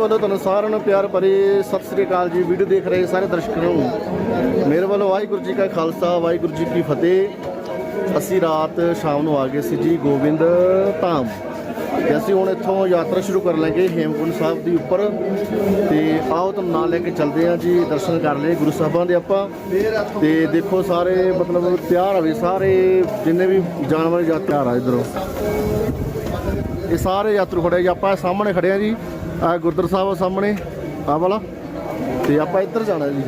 ਵੱਲੋਂ ਤੁਹਾਨੂੰ ਸਾਰਿਆਂ ਨੂੰ ਪਿਆਰ ਭਰੀ ਸਤਿ ਸ੍ਰੀ ਅਕਾਲ ਜੀ। ਵੀਡੀਓ ਦੇਖ ਰਹੇ ਸਾਰੇ ਦਰਸ਼ਕਾਂ ਨੂੰ। ਮੇਰੇ ਵੱਲੋਂ ਵਾਹਿਗੁਰੂ ਜੀ ਕਾ ਖਾਲਸਾ, ਵਾਹਿਗੁਰੂ ਜੀ ਕੀ ਫਤਿਹ। ਅਸੀਂ ਰਾਤ ਸ਼ਾਮ ਨੂੰ ਆ ਗਏ ਸੀ ਜੀ ਗੋਬਿੰਦ ਧਾਮ। ਤੇ ਅਸੀਂ ਹੁਣ ਇੱਥੋਂ ਯਾਤਰਾ ਸ਼ੁਰੂ ਕਰ ਲਾਂਗੇ ਹੇਮਕੁੰਟ ਸਾਹਿਬ ਦੀ ਉੱਪਰ। ਤੇ ਆਓ ਤੁਹਾਨੂੰ ਨਾਲ ਲੈ ਕੇ ਚੱਲਦੇ ਹਾਂ ਜੀ, ਦਰਸ਼ਨ ਕਰ ਲਏ ਗੁਰੂ ਸਾਹਿਬਾਂ ਦੇ ਆਪਾਂ। ਤੇ ਦੇਖੋ ਸਾਰੇ, ਮਤਲਬ ਤਿਆਰ ਹੋਵੇ ਸਾਰੇ, ਜਿੰਨੇ ਵੀ ਜਾਨਵਰ ਜਾਂ ਤਿਆਰ ਆ ਇਧਰੋਂ। ਇਹ ਸਾਰੇ ਯਾਤਰੂ ਖੜੇ ਜੀ, ਆਪਾਂ ਸਾਹਮਣੇ ਖੜੇ ਆ ਜੀ। ਆ ਗੁਰਦਰ ਸਾਹਿਬ ਆ ਸਾਹਮਣੇ ਆ ਵਾਲਾ। ਤੇ ਆਪਾਂ ਇੱਧਰ ਜਾਣਾ ਜੀ।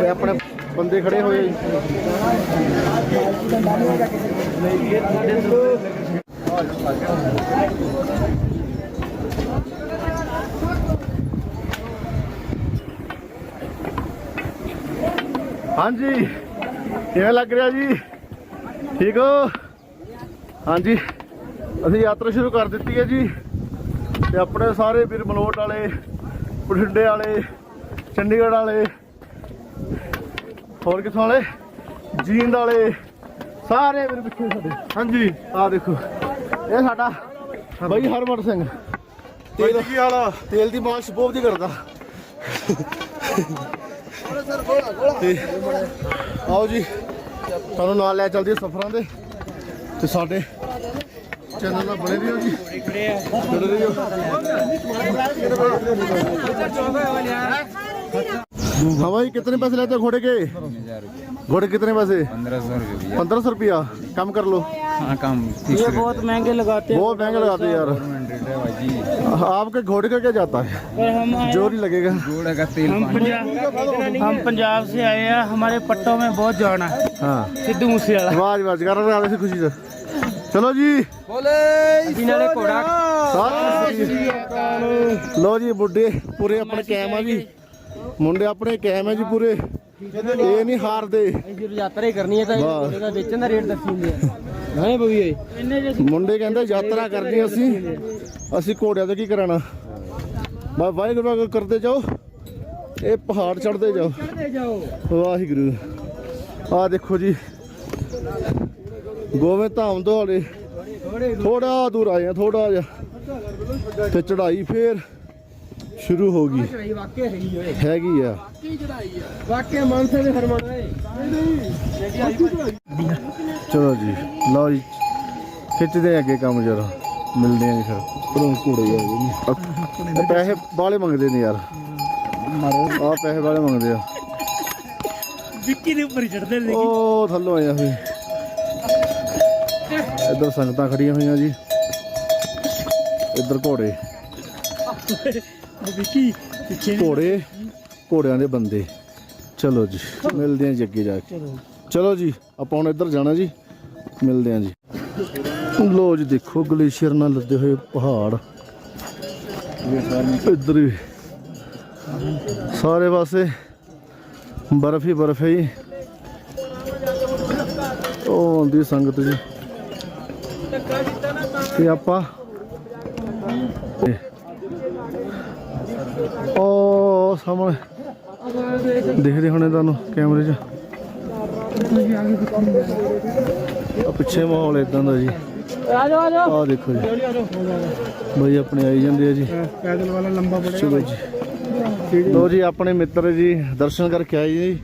ਇਹ ਆਪਣੇ ਬੰਦੇ ਖੜੇ ਹੋਏ ਜੀ। ਹਾਂਜੀ, ਕਿਵੇਂ ਲੱਗ ਰਿਹਾ ਜੀ? ਠੀਕ ਹੋ? ਹਾਂਜੀ, ਅਸੀਂ ਯਾਤਰਾ ਸ਼ੁਰੂ ਕਰ ਦਿੱਤੀ ਹੈ ਜੀ। ਤੇ ਆਪਣੇ ਸਾਰੇ ਵੀਰ ਮਲੋਟ ਵਾਲੇ ਬਠਿੰਡੇ ਵਾਲੇ ਚੰਡੀਗੜ੍ਹ ਵਾਲੇ ਹੋਰ ਕਿੱਥੋਂ ਵਾਲੇ? ਜੀਂਦ ਵਾਲੇ ਸਾਰੇ ਵੀਰ ਪਿੱਛੇ ਸਾਡੇ। ਹਾਂਜੀ। ਆਹ ਦੇਖੋ ਇਹ ਸਾਡਾ ਬਾਈ ਹਰਮਨ ਸਿੰਘ। ਤੇਲ ਕੀ ਹਾਲ ਆ? ਤੇਲ ਦੀ ਮਾਲਿਸ਼ ਬਹੁਤ ਦੀ ਕਰਦਾ। ਤੇ ਆਓ ਜੀ ਤੁਹਾਨੂੰ ਨਾਲ ਲੈ ਚੱਲਦੀ ਸਫਰਾਂ ਦੇ। ਤੇ ਸਾਡੇ ਚੈਨਲ ਨਾਲ ਬਣੇ ਰਹੋ ਜੀ ਜੁੜੇ ਰਹੋ हाँ भाई कितने पैसे लेते हो घोड़े के घोड़े कितने पैसे पंद्रह सौ रुपये भैया पंद्रह सौ रुपया कम कर लो हाँ काम ठीक ये बहुत महंगे लगाते हैं बहुत महंगे लगाते हैं यार गवर्नमेंट रेट है भाई आपके घोड़े का क्या जाता है और हम जोर ही लगेगा जोड़ का तेल हम पानी पंजाब हम पंजाब से आए हैं हमारे पट्टों में बहुत जान है हाँ सिद्धू मूसेवाला आवाज आवाज कर रहे थे ਚਲੋ ਜੀ। ਬੋਲੇ ਜੀ ਨਾਲੇ ਘੋੜਾ ਸਤਿ ਸ੍ਰੀ ਅਕਾਲ। ਲੋ ਜੀ ਬੁੱਢੇ ਪੂਰੇ ਆਪਣੇ ਕੈਮ ਆ ਜੀ। ਮੁੰਡੇ ਆਪਣੇ ਕੈਮ ਆ ਜੀ ਪੂਰੇ। ਇਹ ਨਹੀਂ ਹਾਰਦੇ। ਯਾਤਰਾ ਹੀ ਕਰਨੀ ਹੈ ਤਾਂ ਇਹਦੇ ਵੇਚਣ ਦਾ ਰੇਟ ਦੱਸੀ ਹੁੰਦੇ ਆ। ਹਾਂ ਬਈ ਮੁੰਡੇ ਕਹਿੰਦੇ ਯਾਤਰਾ ਕਰਨੀ ਅਸੀਂ। ਅਸੀਂ ਘੋੜਿਆਂ ਤੇ ਕੀ ਕਰਾਣਾ? ਬਾ ਵਾਹਿਗੁਰੂ ਕਰਦੇ ਜਾਓ ਇਹ ਪਹਾੜ ਚੜਦੇ ਜਾਓ। ਵਾਹਿਗੁਰੂ। ਆ ਦੇਖੋ ਜੀ। ਗੋਵੇਂ ਧਾਮ ਤੋਂ ਹਲੇ ਥੋੜਾ ਦੂਰ ਆਏ ਆ ਥੋੜਾ ਜਿਹਾ। ਤੇ ਚੜਾਈ ਫੇਰ ਸ਼ੁਰੂ ਹੋ ਗਈ। ਹੈਗੀ ਆ। ਵਾਕਿਆ ਮਾਨਸੇ ਦੇ ਫਰਮਾਨ ਚਲੋ ਜੀ ਲਓ ਜੀ। ਖਿੱਚਦੇ ਆ ਅੱਗੇ ਕੰਮ ਜਰਾ। ਮਿਲਦੇ ਆ ਜੀ ਫਿਰ। ਉਦੋਂ ਘੋੜੇ ਆ ਪੈਸੇ ਬਾਲੇ ਮੰਗਦੇ ਨੇ ਯਾਰ। ਆ ਪੈਸੇ ਬਾਲੇ ਮੰਗਦੇ ਆ। ਵਿੱਕੀ ਦੇ ਉੱਪਰ ਚੜਦੇ ਨੇ ਉਹ ਥੱਲੋਂ ਆਇਆ ਹੋਏ ਇੱਧਰ ਸੰਗਤਾਂ ਖੜੀਆਂ ਹੋਈਆਂ ਜੀ। ਇੱਧਰ ਘੋੜੇ। ਵਿੱਕੀ ਪਿੱਛੇ ਘੋੜੇ ਘੋੜਿਆਂ ਦੇ ਬੰਦੇ। ਚਲੋ ਜੀ ਮਿਲਦੇ ਆਂ ਜੀ ਅੱਗੇ ਜਾ ਕੇ। ਚਲੋ। ਜੀ ਆਪਾਂ ਹੁਣ ਇੱਧਰ ਜਾਣਾ ਜੀ। ਮਿਲਦੇ ਆਂ ਜੀ। ਲੋ ਜੀ ਦੇਖੋ ਗਲੇਸ਼ੀਅਰ ਨਾਲ ਲੱਦੇ ਹੋਏ ਪਹਾੜ। ਇੱਧਰ ਵੀ। ਸਾਰੇ ਪਾਸੇ ਬਰਫ ਹੀ ਬਰਫ ਹੈ ਜੀ। ਉਹ ਆਉਂਦੀ ਸੰਗਤ ਜੀ। ਤੇ ਆਪਾਂ ਉਹ ਸਾਹਮਣੇ ਦਿਖਦੇ ਹੋਣੇ ਤੁਹਾਨੂੰ ਕੈਮਰੇ 'ਚ। ਆ ਪਿੱਛੇ ਮਾਹੌਲ ਇਦਾਂ ਦਾ ਜੀ। ਆ ਜਾਓ ਆ ਜਾਓ ਆਹ ਦੇਖੋ ਜੀ। ਬਈ ਆਪਣੇ ਆਈ ਜਾਂਦੇ ਆ ਜੀ। ਪੈਦਲ ਵਾਲਾ ਲੰਬਾ ਜੀ। ਲੋ ਜੀ ਆਪਣੇ ਮਿੱਤਰ ਜੀ ਦਰਸ਼ਨ ਕਰਕੇ ਆਏ ਜੀ।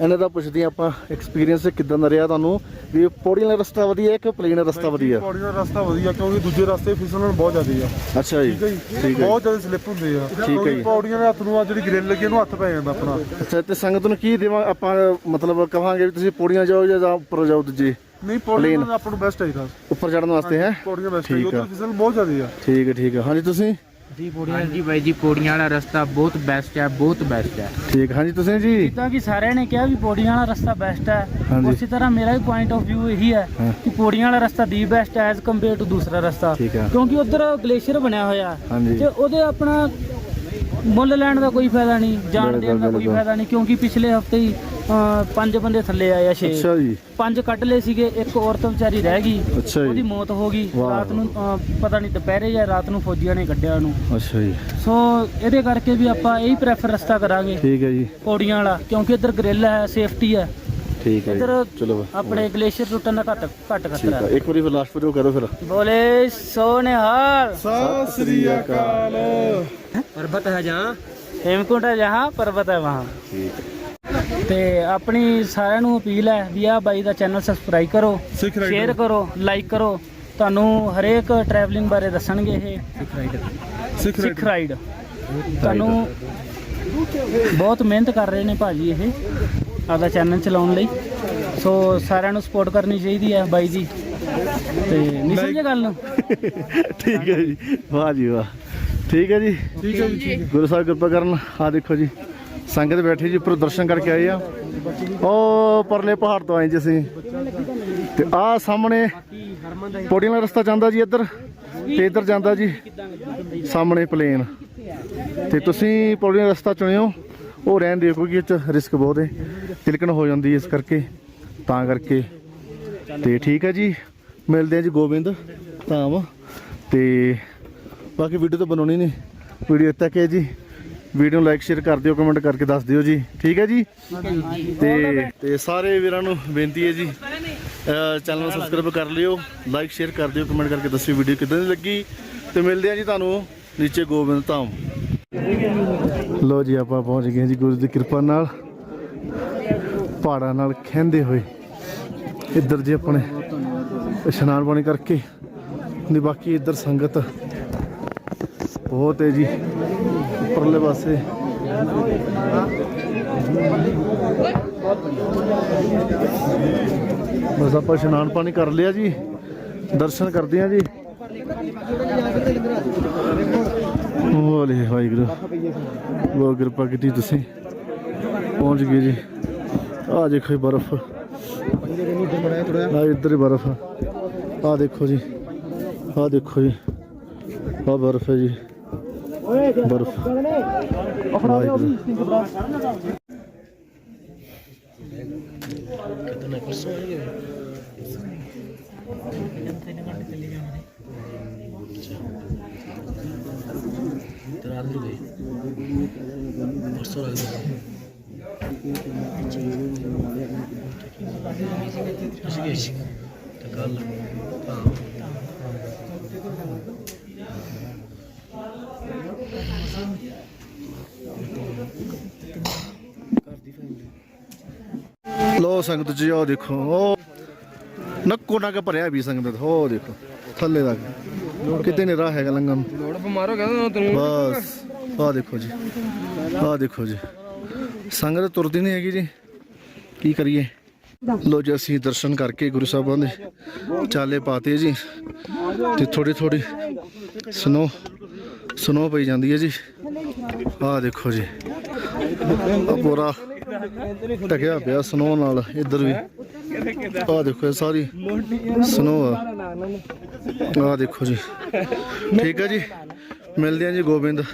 ਇਹਨਾਂ ਦਾ ਪੁੱਛਦੇ ਹਾਂ ਆਪਾਂ ਐਕਸਪੀਰੀਅੰਸ ਕਿਦਾਂ ਦਾ ਰਿਹਾ ਤੁਹਾਨੂੰ? ਵੀ ਪੌੜੀਆਂ ਵਾਲਾ ਰਸਤਾ ਵਧੀਆ ਹੈ ਕਿ ਪਲੇਨ ਰਸਤਾ ਵਧੀਆ? ਪੌੜੀ ਦਾ ਰਸਤਾ ਵਧੀਆ ਕਿਉਂਕਿ ਦੂਜੇ ਰਸਤੇ ਫਿਸਲਣ ਬਹੁਤ ਜ਼ਿਆਦਾ ਆ। ਅੱਛਾ ਜੀ ਠੀਕ ਹੈ ਜੀ? ਠੀਕ ਹੈ ਬਹੁਤ ਜ਼ਿਆਦਾ ਸਲਿੱਪ ਹੁੰਦੇ ਆ। ਹੈ ਕਿਉਂਕਿ ਜੀ। ਪੌੜੀਆਂ ਦੇ ਹੱਥ ਨੂੰ ਆ ਜਿਹੜੀ ਗ੍ਰਿਲ ਲੱਗੀ ਉਹਨੂੰ ਹੱਥ ਪੈ ਜਾਂਦਾ ਆਪਣਾ। ਅੱਛਾ ਤੇ ਸੰਗਤ ਨੂੰ ਕੀ ਦੇਵਾਂ ਆਪਾਂ ਮਤਲਬ ਕਹਾਂਗੇ ਵੀ ਤੁਸੀਂ ਪੌੜੀਆਂ ਜਾਓ ਜਾਂ ਉੱਪਰ ਜਾਓ ਦੂਜੇ? ਨਹੀਂ ਪੌੜੀਆਂ Plain। ਦਾ ਆਪਾਂ ਨੂੰ ਬੈਸਟ ਆਈਦਾ ਉੱਪਰ ਚੜਨ ਵਾਸਤੇ ਹੈ? ਪੌੜੀਆਂ ਬੈਸਟ ਆਈ ਠੀਕ ਆ। ਉਧਰ ਫਿਸਲ ਬਹੁਤ ਜ਼ਿਆਦਾ ਆ। ਠੀਕ ਹੈ ਠੀਕ ਹੈ। ਹਾਂਜੀ ਤੁਸੀਂ? ਪੌੜੀਆਂ ਹਾਂਜੀ ਬਾਈ ਜੀ ਪੌੜੀਆਂ ਵਾਲਾ ਰਸਤਾ ਬਹੁਤ ਬੈਸਟ ਹੈ ਬਹੁਤ ਬੈਸਟ ਹੈ। ਠੀਕ ਹਾਂਜੀ ਤੁਸੀਂ ਜੀ? ਜਿੱਦਾਂ ਕਿ ਸਾਰਿਆਂ ਨੇ ਕਿਹਾ ਵੀ ਪੌੜੀਆਂ ਵਾਲਾ ਰਸਤਾ ਬੈਸਟ ਹੈ। ਉਸੇ ਤਰ੍ਹਾਂ ਮੇਰਾ ਵੀ ਪੁਆਇੰਟ ਆਫ View ਇਹੀ ਹੈ ਕਿ ਪੌੜੀਆਂ ਵਾਲਾ ਰਸਤਾ ਦੀ ਬੈਸਟ ਐਸ ਕੰਪੇਅਰ ਟੂ ਦੂਸਰਾ ਰਸਤਾ। ਕਿਉਂਕਿ ਉਧਰ ਗਲੇਸ਼ੀਅਰ ਬਣਿਆ ਹੋਇਆ ਹਾਂਜੀ। ਤੇ ਉਹਦੇ ਆਪਣਾ ਮੁੱਲ ਲੈਣ ਦਾ ਕੋਈ ਫਾਇਦਾ ਨਹੀਂ ਜਾਣ ਦੇਣ ਦਾ ਕੋਈ ਫਾਇਦਾ ਨਹੀਂ ਕਿਉਂਕਿ ਪਿਛਲੇ ਹਫ਼ਤੇ ਹੀ ਅਹ, ਪੰਜ ਬੰਦੇ ਥੱਲੇ ਆਏ ਆ ਛੇ। ਅੱਛਾ ਜੀ। ਪੰਜ ਕੱਢ ਲਏ ਸੀਗੇ ਇੱਕ ਔਰਤ ਵਿਚਾਰੀ ਰਹਿ ਗਈ ਅੱਛਾ ਉਹਦੀ ਮੌਤ ਹੋ ਗਈ। ਵਾਹ। ਰਾਤ ਨੂੰ ਅਹ, ਪਤਾ ਨਹੀਂ ਦੁਪਹਿਰੇ ਜਾਂ ਰਾਤ ਨੂੰ ਫੌਜੀਆਂ ਨੇ ਕੱਢਿਆ ਉਹਨੂੰ। ਅੱਛਾ ਜੀ। ਸੋ ਇਹਦੇ ਕਰਕੇ ਵੀ ਆਪਾਂ ਇਹੀ ਪ੍ਰੈਫਰ ਰਸਤਾ ਕਰਾਂਗੇ। ਠੀਕ ਹੈ ਜੀ। ਪੌੜੀਆਂ ਵਾਲਾ ਕਿਉਂਕਿ ਇੱਧਰ ਗ੍ਰਿਲ ਹੈ ਸੇਫਟੀ ਹੈ। ਠੀਕ ਹੈ ਜੀ। ਇੱਧਰ ਚਲੋ ਆਪਣੇ ਗਲੇਸ਼ੀਅਰ ਟੁੱਟਣ ਦਾ ਘੱਟ ਘੱਟ ਠੀਕ ਖਤਰਾ ਇੱਕ ਵਾਰੀ ਫਿਰ ਲਾਸਟ ਵੀਡੀਓ ਕਰੋ ਫਿਰ। ਬੋਲੇ ਸੋਨੇਹਾਲ। ਸਤਿ ਸ੍ਰੀ ਅਕਾਲ। ਪਰਬਤ ਹੈ ਜਹਾਂ। ਹੇਮਕੁੰਟ ਹੈ ਜਹਾਂ ਪਰਬਤ ਹੈ ਵਹਾਂ। ਠੀਕ ਹੈ। ਤੇ ਆਪਣੀ ਸਾਰਿਆਂ ਨੂੰ ਅਪੀਲ ਹੈ ਵੀ ਆ ਬਾਈ ਦਾ ਚੈਨਲ ਸਬਸਕ੍ਰਾਈਬ ਕਰੋ ਸਿੱਖ ਰਾਈਡਰ। ਸ਼ੇਅਰ ਕਰੋ। ਲਾਈਕ ਕਰੋ। ਤੁਹਾਨੂੰ ਹਰੇਕ ਟਰੈਵਲਿੰਗ ਬਾਰੇ ਦੱਸਣਗੇ ਇਹ। ਸਿੱਖ ਸਿੱਖ ਰਾਈਡ। ਤੁਹਾਨੂੰ ਬਹੁਤ ਮਿਹਨਤ ਕਰ ਰਹੇ ਨੇ ਭਾਜੀ ਇਹ ਆਪਦਾ ਚੈਨਲ ਚਲਾਉਣ ਲਈ। ਸੋ ਸਾਰਿਆਂ ਨੂੰ ਸਪੋਰਟ ਕਰਨੀ ਚਾਹੀਦੀ ਹੈ ਬਾਈ ਜੀ ਤੇ ਨਹੀਂ ਸਮਝੇ ਗੱਲ ਨੂੰ। ਠੀਕ ਹੈ ਜੀ। ਵਾਹ ਜੀ ਵਾਹ। ਠੀਕ ਹੈ ਜੀ। ਠੀਕ ਹੈ ਜੀ ਗੁਰੂ ਸਾਹਿਬ ਕਿਰਪਾ ਕਰਨ। ਆ ਦੇਖੋ ਜੀ। ਸੰਗਤ ਬੈਠੀ ਜੀ ਉੱਪਰ ਦਰਸ਼ਨ ਕਰਕੇ ਆਏ ਆ। ਉਹ ਪਰਲੇ ਪਹਾੜ ਤੋਂ ਆਏ ਜੀ ਅਸੀਂ। ਤੇ ਆਹ ਸਾਹਮਣੇ ਪੌੜੀਆਂ ਦਾ ਰਸਤਾ ਜਾਂਦਾ ਜੀ ਇੱਧਰ ਤੇ ਇੱਧਰ ਜਾਂਦਾ ਜੀ ਸਾਹਮਣੇ ਪਲੇਨ ਤੇ ਤੁਸੀਂ ਪੌੜੀਆਂ ਰਸਤਾ ਚੁਣਿਓ, ਉਹ ਰਹਿਣ ਦਿਓ ਕਿਉਂਕਿ ਇਹ ਚ ਰਿਸਕ ਬਹੁਤ ਹੈ। ਤਿਲਕਣ ਹੋ ਜਾਂਦੀ ਇਸ ਕਰਕੇ, ਤਾਂ ਕਰਕੇ। ਤੇ ਠੀਕ ਹੈ ਜੀ, ਮਿਲਦੇ ਆ ਜੀ ਗੋਬਿੰਦ, ਧਾਮ। ਤੇ ਬਾਕੀ ਵੀਡੀਓ ਤਾਂ ਬਣਾਉਣੀ ਨਹੀਂ ਵੀਡੀਓ ਇੱਥੇ ਤੱਕ ਹੈ ਜੀ। ਵੀਡੀਓ ਨੂੰ ਲਾਈਕ ਸ਼ੇਅਰ ਕਰ ਦਿਓ ਕਮੈਂਟ ਕਰਕੇ ਦੱਸ ਦਿਓ ਜੀ। ਠੀਕ ਹੈ ਜੀ? ਤੇ ਤੇ ਸਾਰੇ ਵੀਰਾਂ ਨੂੰ ਬੇਨਤੀ ਹੈ ਜੀ ਚੈਨਲ ਨੂੰ ਸਬਸਕ੍ਰਾਈਬ ਕਰ ਲਿਓ ਲਾਈਕ ਸ਼ੇਅਰ ਕਰ ਦਿਓ ਕਮੈਂਟ ਕਰਕੇ ਦੱਸਿਓ ਵੀਡੀਓ ਕਿਦਾਂ ਦੀ ਲੱਗੀ। ਤੇ ਮਿਲਦੇ ਆ ਜੀ ਤੁਹਾਨੂੰ ਨੀਚੇ ਗੋਬਿੰਦ ਧਾਮ। ਲੋ ਜੀ, ਆਪਾਂ ਪਹੁੰਚ ਗਏ ਜੀ ਗੁਰੂ ਦੀ ਕਿਰਪਾ ਨਾਲ। ਪਹਾੜਾਂ ਨਾਲ ਖਹਿੰਦੇ ਹੋਏ। ਇੱਧਰ ਜੇ ਆਪਣੇ ਇਸ਼ਨਾਨ ਪਾਣੀ ਕਰਕੇ। ਤੇ ਬਾਕੀ ਇੱਧਰ ਸੰਗਤ ਬਹੁਤ ਹੈ ਜੀ। ਉੱਪਰਲੇ ਪਾਸੇ ਬਸ ਆਪਾਂ ਇਸ਼ਨਾਨ ਪਾਣੀ ਕਰ ਲਿਆ ਜੀ ਦਰਸ਼ਨ ਕਰਦੇ ਆ ਜੀ ਬੋਲੇ ਵਾਹਿਗੁਰੂ ਬਹੁਤ ਕਿਰਪਾ ਕੀਤੀ ਤੁਸੀਂ ਪਹੁੰਚ ਗਏ ਜੀ ਆ ਦੇਖੋ ਜੀ ਬਰਫ਼ ਆ ਇੱਧਰ ਹੀ ਬਰਫ਼ ਆ ਦੇਖੋ ਜੀ ਆ ਦੇਖੋ ਜੀ ਆ ਬਰਫ਼ ਹੈ ਜੀ বরফ कितना खर्च आएगा तेरा आलू गई परसों आलू ऋषिकेश कल ਲੋ ਸੰਗਤ ਜੀ ਉਹ ਦੇਖੋ ਉਹ ਨੱਕੋ ਨੱਕ ਭਰਿਆ ਵੀ ਸੰਗਤ ਉਹ ਦੇਖੋ ਥੱਲੇ ਤੱਕ। ਕਿਤੇ ਨਹੀਂ ਰਾਹ ਹੈਗਾ ਨੂੰ। ਲੋੜ ਬਿਮਾਰ ਹੋ ਗਿਆ ਤੈਨੂੰ ਬਸ ਆਹ ਦੇਖੋ ਜੀ ਆਹ ਦੇਖੋ ਜੀ। ਸੰਗਤ ਤੁਰਦੀ ਨਹੀਂ ਹੈਗੀ ਜੀ। ਕੀ ਕਰੀਏ? ਲੋ ਜੀ ਅਸੀਂ ਦਰਸ਼ਨ ਕਰਕੇ ਗੁਰੂ ਸਾਹਿਬਾਂ ਦੇ ਚਾਲੇ ਪਾਤੇ ਜੀ। ਤੇ ਥੋੜੀ ਥੋੜੀ ਸਨੋ ਸਨੋ ਪਈ ਜਾਂਦੀ ਹੈ ਜੀ? ਆਹ ਦੇਖੋ ਜੀ। ਆਹ ਪੂਰਾ ਟਕਿਆ ਪਿਆ ਸਨੋ ਨਾਲ, ਇੱਧਰ ਵੀ। ਆਹ ਦੇਖੋ ਇਹ ਸਾਰੀ ਸਨੋ ਆ। ਆਹ ਦੇਖੋ ਜੀ। ਠੀਕ ਹੈ ਜੀ। ਮਿਲਦੇ ਆ ਜੀ, ਗੋਬਿੰਦ।